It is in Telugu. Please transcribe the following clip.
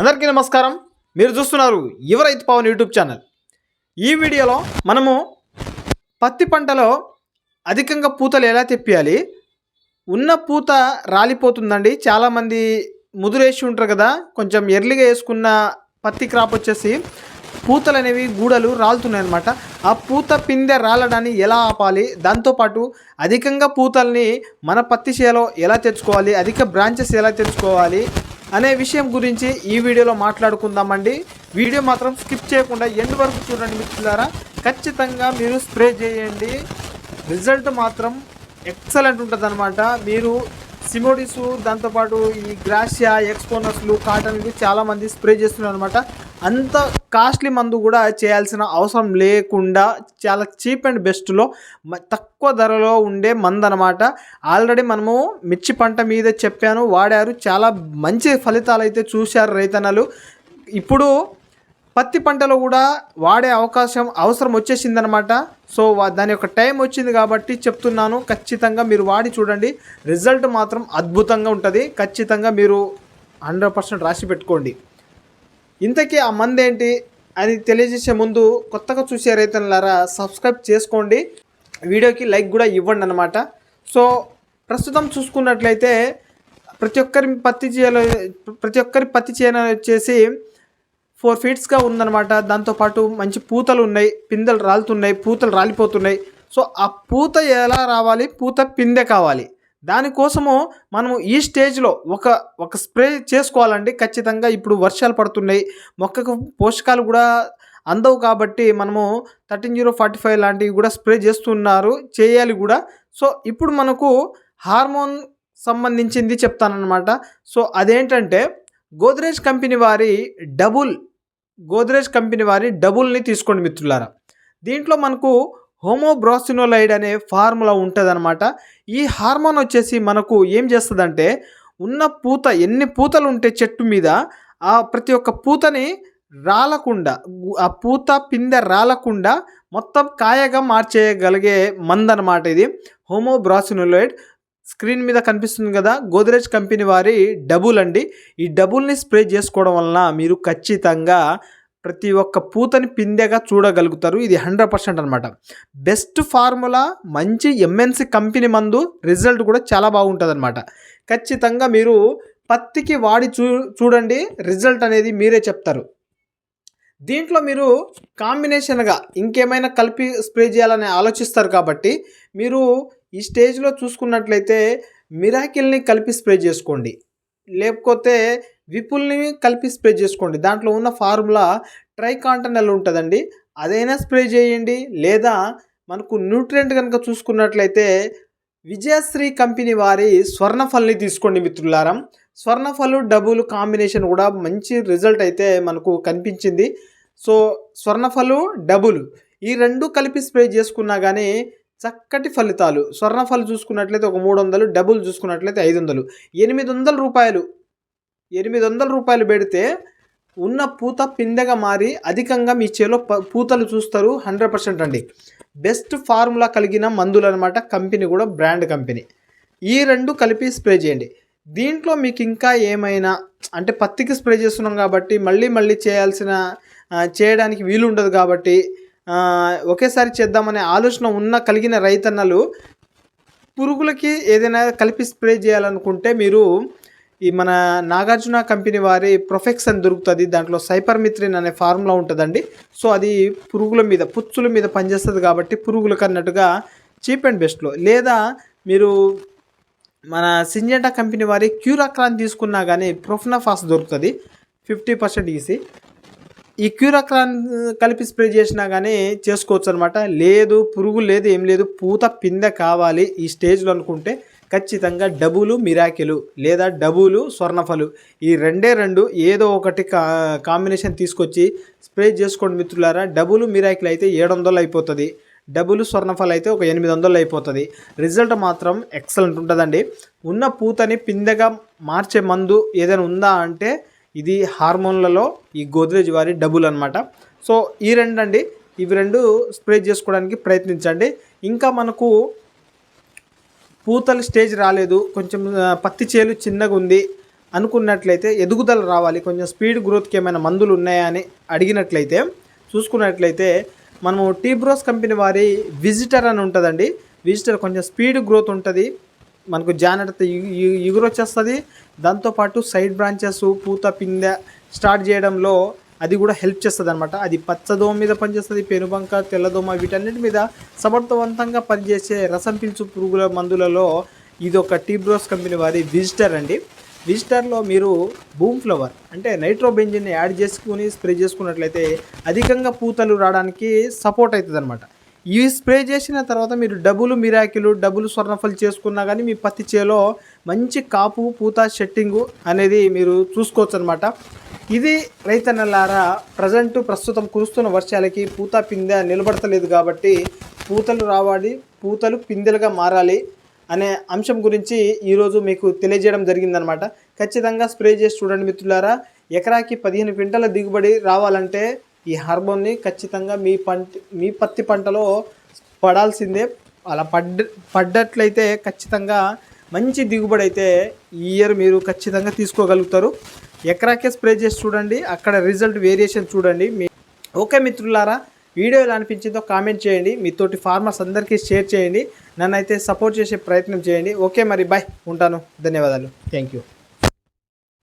అందరికీ నమస్కారం. మీరు చూస్తున్నారు యువ రైతు పవన్ యూట్యూబ్ ఛానల్. ఈ వీడియోలో మనము పత్తి పంటలో అధికంగా పూతలు ఎలా తెప్పియాలి? ఉన్న పూత రాలిపోతుందండి. చాలామంది ముదురేసి ఉంటారు కదా. కొంచెం ఎర్లీగా వేసుకున్న పత్తి క్రాప్ వచ్చేసి పూతలు అనేవి గూడలు రాలుతున్నాయి అనమాట ఆ పూత పిందె రాలడాన్ని ఎలా ఆపాలి? దాంతోపాటు అధికంగా పూతల్ని మన పత్తి చేలో ఎలా తెచ్చుకోవాలి? అధిక బ్రాంచెస్ ఎలా తెచ్చుకోవాలి? అనే విషయం గురించి ఈ వీడియోలో మాట్లాడుకుందామండి. వీడియో మాత్రం స్కిప్ చేయకుండా ఎండ్ వరకు చూడండి మిత్రులారా. ఖచ్చితంగా మీరు స్ప్రే చేయండి. రిజల్ట్ మాత్రం ఎక్సలెంట్ ఉంటుంది మీరు సిమోడిస్ దాంతోపాటు ఈ గ్రాషియా ఎక్స్పోనస్లు కాటన్ చాలామంది స్ప్రే చేస్తున్నారు అనమాట అంత కాస్ట్లీ మందు కూడా చేయాల్సిన అవసరం లేకుండా చాలా చీప్ అండ్ బెస్ట్లో మ- తక్కువ ధరలో ఉండే మందు అనమాట ఆల్రెడీ మనము మిర్చి పంట మీద చెప్పాను వాడారు. చాలా మంచి ఫలితాలు అయితే చూశారు రైతన్నలు. ఇప్పుడు పత్తి పంటలో కూడా వాడే అవకాశం అవసరం వచ్చేసిందనమాట సో దాని యొక్క టైం వచ్చింది కాబట్టి చెప్తున్నాను. ఖచ్చితంగా మీరు వాడి చూడండి. రిజల్ట్ మాత్రం అద్భుతంగా ఉంటుంది. ఖచ్చితంగా మీరు హండ్రెడ్ పర్సెంట్ రాసి పెట్టుకోండి. ఇంతకీ ఆ మంది ఏంటి అని తెలియజేసే ముందు కొత్తగా చూసే రైతులారా సబ్స్క్రైబ్ చేసుకోండి. వీడియోకి లైక్ కూడా ఇవ్వండి అనమాట సో ప్రస్తుతం చూసుకున్నట్లయితే ప్రతి ఒక్కరి పత్తి చేలో ప్రతి ఒక్కరి పత్తి చేను వచ్చేసి ఫోర్ ఫీట్స్గా ఉందన్నమాట. దాంతోపాటు మంచి పూతలు ఉన్నాయి పిందెలు రాలుతున్నాయి పూతలు రాలిపోతున్నాయి. సో ఆ పూత ఎలా రావాలి? పూత పిందె కావాలి. దానికోసము మనము ఈ స్టేజ్లో ఒక ఒక స్ప్రే చేసుకోవాలండి. ఖచ్చితంగా ఇప్పుడు వర్షాలు పడుతున్నాయి. మొక్కకు పోషకాలు కూడా అందవు కాబట్టి మనము థర్టీన్ జీరో ఫార్టీ ఫైవ్ లాంటివి కూడా స్ప్రే చేస్తున్నారు చేయాలి కూడా. సో ఇప్పుడు మనకు హార్మోన్ సంబంధించింది చెప్తానన్నమాట. సో అదేంటంటే గోద్రేజ్ కంపెనీ వారి డబుల్ గోద్రేజ్ కంపెనీ వారి డబుల్ని తీసుకోండి మిత్రులారా. దీంట్లో మనకు హోమోబ్రాసినోలైడ్ అనే ఫార్ములా ఉంటుందన్నమాట. ఈ హార్మోన్ వచ్చేసి మనకు ఏం చేస్తుందంటే ఉన్న పూత ఎన్ని పూతలు ఉంటే చెట్టు మీద ఆ ప్రతి ఒక్క పూతని రాలకుండా ఆ పూత పిందె రాలకుండా మొత్తం కాయగా మార్చేయగలిగే మందనమాట ఇది. హోమోబ్రాసినోలైడ్ స్క్రీన్ మీద కనిపిస్తుంది కదా గోద్రేజ్ కంపెనీ వారి డబుల్ అండి. ఈ డబుల్ని స్ప్రే చేసుకోవడం వలన మీరు ఖచ్చితంగా ప్రతి ఒక్క పూతని పిందెగా చూడగలుగుతారు. ఇది హండ్రెడ్ పర్సెంట్ అనమాట బెస్ట్ ఫార్ములా మంచి ఎంఎన్సి కంపెనీ మందు రిజల్ట్ కూడా చాలా బాగుంటుంది అనమాట ఖచ్చితంగా మీరు పత్తికి వాడి చూ చూడండి రిజల్ట్ అనేది మీరే చెప్తారు. దీంట్లో మీరు కాంబినేషన్గా ఇంకేమైనా కలిపి స్ప్రే చేయాలని ఆలోచిస్తారు కాబట్టి మీరు ఈ స్టేజ్లో చూసుకున్నట్లయితే మిరాకిల్ని కలిపి స్ప్రే చేసుకోండి. లేకపోతే విపుల్ని కలిపి స్ప్రే చేసుకోండి. దాంట్లో ఉన్న ఫార్ములా ట్రైకాంటనల్ ఉంటుందండి. అదైనా స్ప్రే చేయండి. లేదా మనకు న్యూట్రియంట్ కనుక చూసుకున్నట్లయితే విజయశ్రీ కంపెనీ వారి స్వర్ణఫల్ని తీసుకోండి మిత్రులారం. స్వర్ణఫలు డబుల్ కాంబినేషన్ కూడా మంచి రిజల్ట్ అయితే మనకు కనిపించింది. సో స్వర్ణఫలు డబుల్ ఈ రెండు కలిపి స్ప్రే చేసుకున్నా కానీ చక్కటి ఫలితాలు. స్వర్ణఫలు చూసుకున్నట్లయితే ఒక మూడు వందలు డబుల్ చూసుకున్నట్లయితే ఐదు వందలు ఎనిమిది వందల రూపాయలు ఎనిమిది వందల రూపాయలు పెడితే ఉన్న పూత పిందెగా మారి అధికంగా మీ చేలో పూతలు చూస్తారు హండ్రెడ్ పర్సెంట్ అండి. బెస్ట్ ఫార్ములా కలిగిన మందులు అనమాట కంపెనీ కూడా బ్రాండ్ కంపెనీ. ఈ రెండు కలిపి స్ప్రే చేయండి. దీంట్లో మీకు ఇంకా ఏమైనా అంటే పత్తికి స్ప్రే చేస్తున్నాం కాబట్టి మళ్ళీ మళ్ళీ చేయాల్సిన చేయడానికి వీలు ఉండదు కాబట్టి ఒకేసారి చేద్దామనే ఆలోచన ఉన్న కలిగిన రైతన్నలు పురుగులకి ఏదైనా కలిపి స్ప్రే చేయాలనుకుంటే మీరు ఈ మన నాగార్జున కంపెనీ వారి ప్రొఫెక్స్ అని దొరుకుతుంది. దాంట్లో సైపర్మిత్రిన్ అనే ఫార్ములా ఉంటుందండి. సో అది పురుగుల మీద పుచ్చుల మీద పనిచేస్తుంది కాబట్టి పురుగులకు అన్నట్టుగా చీప్ అండ్ బెస్ట్లో లేదా మీరు మన సింజెంటా కంపెనీ వారి క్యూరాక్రాన్ తీసుకున్నా కానీ ప్రొఫ్నాఫాస్ దొరుకుతుంది. ఫిఫ్టీ పర్సెంట్ ఈసీ ఈ క్యూరాక్రాన్ కలిపి స్ప్రే చేసినా కానీ చేసుకోవచ్చు అనమాట లేదు పురుగు లేదు ఏం లేదు. పూత పిందె కావాలి ఈ స్టేజ్లో అనుకుంటే ఖచ్చితంగా డబులు మిరాకిలు లేదా డబులు స్వర్ణఫలు. ఈ రెండే రెండు ఏదో ఒకటి కా కాంబినేషన్ తీసుకొచ్చి స్ప్రే చేసుకోండి మిత్రులారా. డబులు మిరాకిల్ అయితే ఏడు వందలు అయిపోతుంది. డబుల్ స్వర్ణఫల అయితే ఒక ఎనిమిది వందలు అయిపోతుంది. రిజల్ట్ మాత్రం ఎక్సలెంట్ ఉంటుందండి. ఉన్న పూతని పిందెగా మార్చే మందు ఏదైనా ఉందా అంటే ఇది హార్మోన్లలో ఈ గోద్రేజ్ వారి డబుల్ అనమాట సో ఈ రెండు అండి ఇవి రెండు స్ప్రే చేసుకోవడానికి ప్రయత్నించండి. ఇంకా మనకు పూతల స్టేజ్ రాలేదు కొంచెం పత్తి చేలు చిన్నగా ఉంది అనుకున్నట్లయితే ఎదుగుదల రావాలి కొంచెం స్పీడ్ గ్రోత్కి ఏమైనా మందులు ఉన్నాయా అని అడిగినట్లయితే చూసుకున్నట్లయితే మనము టీబ్రోస్ కంపెనీ వారి విజిటర్ అని ఉంటుందండి. విజిటర్ కొంచెం స్పీడ్ గ్రోత్ ఉంటుంది మనకు జానర్త ఎగురొచ్చేస్తుంది. దాంతోపాటు సైడ్ బ్రాంచెస్ పూత పిందె స్టార్ట్ చేయడంలో అది కూడా హెల్ప్ చేస్తుంది అనమాట అది పచ్చదోమ మీద పనిచేస్తుంది పెనుబంక తెల్లదోమ వీటన్నిటి మీద సమర్థవంతంగా పనిచేసే రసం పీల్చు పురుగుల మందులలో ఇది ఒక టీబ్రోస్ కంపెనీ వారి విజిటర్ అండి. విజిటర్లో మీరు బూమ్ ఫ్లవర్ అంటే నైట్రోబెంజిన్ని యాడ్ చేసుకుని స్ప్రే చేసుకున్నట్లయితే అధికంగా పూతలు రావడానికి సపోర్ట్ అవుతుంది అనమాట ఈ స్ప్రే చేసిన తర్వాత మీరు డబుల్ మిరాకిలు డబుల్ స్వర్ణఫలు చేసుకున్నా కానీ మీ పత్తి చేలో మంచి కాపు పూత షెట్టింగు అనేది మీరు చూసుకోవచ్చు అనమాట ఇది రైతన్నలారా ప్రజెంట్ ప్రస్తుతం కురుస్తున్న వర్షాలకి పూత పిందె నిలబడతలేదు కాబట్టి పూతలు రావాలి పూతలు పిందెలుగా మారాలి అనే అంశం గురించి ఈరోజు మీకు తెలియజేయడం జరిగిందనమాట. ఖచ్చితంగా స్ప్రే చేసి చూడండి మిత్రులారా. ఎకరాకి పదిహేను క్వింటల దిగుబడి రావాలంటే ఈ హార్మోన్ని ఖచ్చితంగా మీ పంట మీ పత్తి పంటలో పడాల్సిందే. అలా పడ్డ పడ్డట్లయితే ఖచ్చితంగా మంచి దిగుబడి అయితే ఈ ఇయర్ మీరు ఖచ్చితంగా తీసుకోగలుగుతారు. ఎకరాకే స్ప్రే చేసి చూడండి అక్కడ రిజల్ట్ వేరియేషన్ చూడండి. మీ ఓకే మిత్రులారా వీడియో ఎలా అనిపించిందో కామెంట్ చేయండి. మీతోటి ఫార్మర్స్ అందరికీ షేర్ చేయండి. నన్ను అయితే సపోర్ట్ చేసే ప్రయత్నం చేయండి. ఓకే మరి బాయ్ ఉంటాను. ధన్యవాదాలు. Thank you